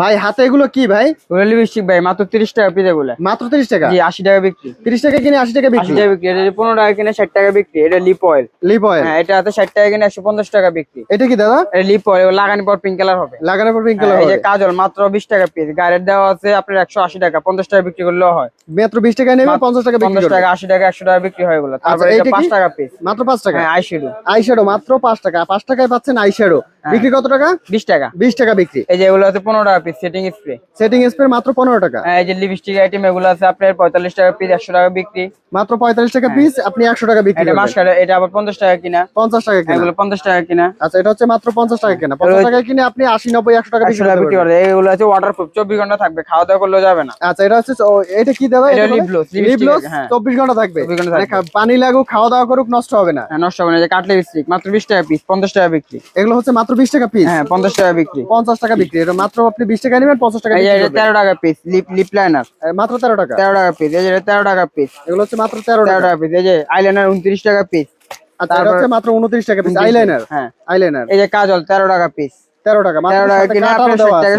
ভাই হাতে এগুলো কি ভাই? লিপস্টিক ভাই মাত্র তিরিশ টাকা পিস এগুলো। মাত্র তিরিশ টাকা? জি আশি টাকা বিক্রি। তিরিশ টাকা কিনে আশি টাকা আশি বিক্রি? টাকা বিক্রি এটা যদি পনেরো টাকা কিনে ষাট টাকা বিক্রি এটা লিপ অয়েল লিপ অয়েল হ্যাঁ এটা হাতে ষাট টাকা কিনে একশো পঞ্চাশ টাকা বিক্রি। এটা কি দাদা? এটা লিপ অয়েল লাগানোর পর পিঙ্ক কালার হবে। লাগানোর পর পিঙ্ক হ্যাঁ, কালার এই যে কাজল মাত্র বিশ টাকা পিস গাড়ির দেওয়া আছে আপনার একশো আশি টাকা পঞ্চাশ টাকা বিক্রি করলেও হয়। মাত্র বিশ টাকা নেবে মাত্র পঞ্চাশ টাকা বিক্রি পঞ্চাশ করবে। টাকা আশি টাকা একশো টাকা বিক্রি হয় এগুলো। তারপরে এটা পাঁচ টাকা পিস মাত্র পাঁচ টাকা? হ্যাঁ আইশ্যাডো আইশ্যাডো মাত্র পাঁচ টাকা। পাঁচ টাকায় পাচ্ছেন আইশ্যাডো। বিক্রি কত টাকা? বিশ টাকা। বিশ টাকা বিক্রি। এই যে এগুলো আছে পনেরো টাকা piece setting spray setting spray মাত্র পনেরো টাকা। এই যে লিপস্টিক আইটেম এগুলো আছে আপনার পঁয়তাল্লিশ টাকা পিস একশো টাকা বিক্রি। মাত্র পঁয়তাল্লিশ টাকা পিস আপনি একশো টাকা বিক্রি এটা করবেন। এটা আবার পঞ্চাশ টাকা কিনা। পঞ্চাশ টাকা কিনা। এগুলো পঞ্চাশ টাকা কিনা। আচ্ছা এটা হচ্ছে মাত্র পঞ্চাশ টাকা কিনা। পঞ্চাশ টাকা কিনে আপনি আশি নব্বই একশো টাকা বিক্রি টাকা করতে পারবেন। করে এগুলো আছে ওয়াটারপ্রুফ চব্বিশ ঘণ্টা থাকবে খাওয়া দাওয়া করলে যাবে না। আচ্ছা এটা হচ্ছে এটা কি দেবে এটা লিপগ্লোস হ্যাঁ। চব্বিশ ঘণ্টা থাকবে। 24 ঘণ্টা মানে থাকবে। পানি লাগুক খাওয়া দাওয়া করুক নষ্ট হবে না। হ্যাঁ, নষ্ট হবে না। এই যে কাটলে লিপস্টিক মাত্র বিশ টাকা পিস পঞ্চাশ টাকা বিক্রি। এগুলো হচ্ছে মাত্র বিশ টাকা পিস হ্যাঁ পঞ্চাশ টাকা বিক্রি। পঞ্চাশ টাকা বিক্রি। এটা মাত্র আপনি বিশ টাকা নেবেন পঞ্চাশ টাকা। তেরো টাকা পিস লিপ লিপ লাইনার মাত্র তেরো টাকা? তেরো টাকা পিস এই যে তেরো টাকা পিস এগুলো হচ্ছে মাত্র তেরো তেরো টাকা। টাকা পিস এই যে আইলাইনার উনত্রিশ টাকা পিস এটা তারপর- হচ্ছে মাত্র উনত্রিশ টাকা পিস আইলাইনার হ্যাঁ। আইলাইনার এই যে কাজল তেরো টাকা পিস তেরো টাকা মাত্র তেরো টাকা কিনা।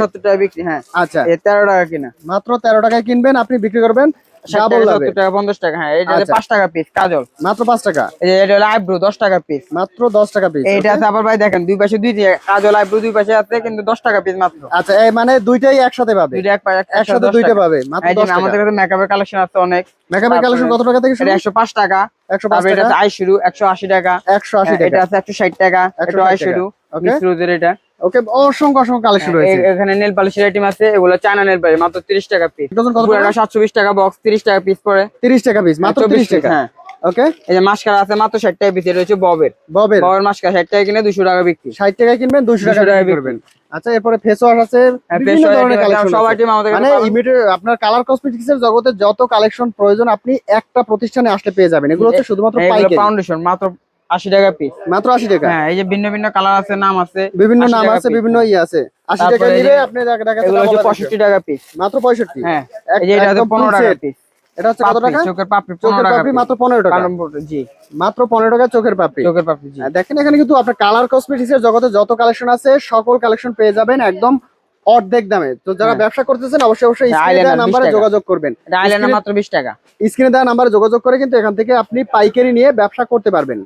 সত্তর টাকা বিক্রি হ্যাঁ। আচ্ছা। তেরো টাকা কিনা। মাত্র তেরো টাকায় কিনবেন আপনি বিক্রি করবেন। হ্যাঁ আচ্ছা। পাঁচ টাকা পিস কাজল। মাত্র পাঁচ টাকা? এটা হলো আইব্রো দশ টাকা পিস মাত্র দশ টাকা পিস এইটা আছে আবার ভাই দেখেন দুই পাশে দুই দিয়ে কাজল আইব্রো দুই পাশে আছে কিন্তু দশ টাকা পিস মাত্র। আচ্ছা এই মানে দুইটাই একসাথে পাবে? একসাথে দুইটা পাবে আমাদের কাছে মেকআপের কালেকশন আছে অনেক। মেকআপের কালেকশন কত টাকা থেকে একশো পাঁচ টাকা। একশো পাঁচ তারপরে এটা টাকা? আইশুরু একশো আশি টাকা। একশো আশি হ্যাঁ, এটা আছে একশো ষাট টাকা এটা 160 আইশুরু টাকা। Okay. মিক্স রোজের এটা। ওকে অসংখ্য অসংখ্য কালেকশন রয়েছে। এখানে নেল পালিশের আইটেম আছে এগুলো চায়না নেল পালিশ মাত্র তিরিশ টাকা পিস ডজন কত টাকা টাকা বক্স তিরিশ টাকা পিস পরে তিরিশ টাকা পিস মাত্র 24 তিরিশ টাকা। হ্যাঁ। ওকে। এই যে মাস্কারা আছে মাত্র ষাট টাকা পিস এটা ববের। ববের। ববের মাস্কারা ষাট টাকা কিনে টাকা বিক্রি। কিনবেন 200 টাকা টাকা বিক্রি বিক্রি। করবেন। আচ্ছা এরপরে ফেস ওয়াশ আছে হ্যাঁ, বিভিন্ন ধরনের কালেকশন সব item আমাদের মানে ইমিডিয়েট আপনার কালার কসমেটিক্স এর জগতে যত কালেকশন প্রয়োজন আপনি একটা প্রতিষ্ঠানে আসলে পেয়ে যাবেন। এগুলো হচ্ছে শুধুমাত্র পাইকারি। ফাউন্ডেশন মাত্র আশি টাকা পিস মাত্র আশি টাকা? হ্যাঁ এই যে ভিন্ন ভিন্ন কালার আছে নাম আছে বিভিন্ন নাম আছে বিভিন্ন হ্যাঁ। ইয়ে আছে। আশি টাকা নিলে আপনি এগুলো হচ্ছে পঁয়ষট্টি টাকা পিস মাত্র পঁয়ষট্টি? হ্যাঁ এই যে এটা হচ্ছে একদম পনেরো full টাকা পিস এটা হচ্ছে কত টাকা? চোখের পাপড়ি চোখের পনেরো টাকা পাপড়ি মাত্র পনেরো টাকা। কালম জি। মাত্র পনেরো টাকা চোখের পাপড়ি। চোখের পাপড়ি জি। দেখেন এখানে কিন্তু আপনার কালার কসমেটিক্স এর জগতে যত কালেকশন আছে সকল কালেকশন পেয়ে যাবেন একদম অর্ধেক দামে। তো যারা হ্যাঁ। ব্যবসা করতেছেন অবশ্যই অবশ্যই স্ক্রিনে দেওয়া 20 নাম্বারে যোগাযোগ করবেন। মাত্র বিশ টাকা। স্ক্রিনে দেওয়া নাম্বারে যোগাযোগ করে কিন্তু এখান থেকে আপনি পাইকারি নিয়ে ব্যবসা করতে পারবেন।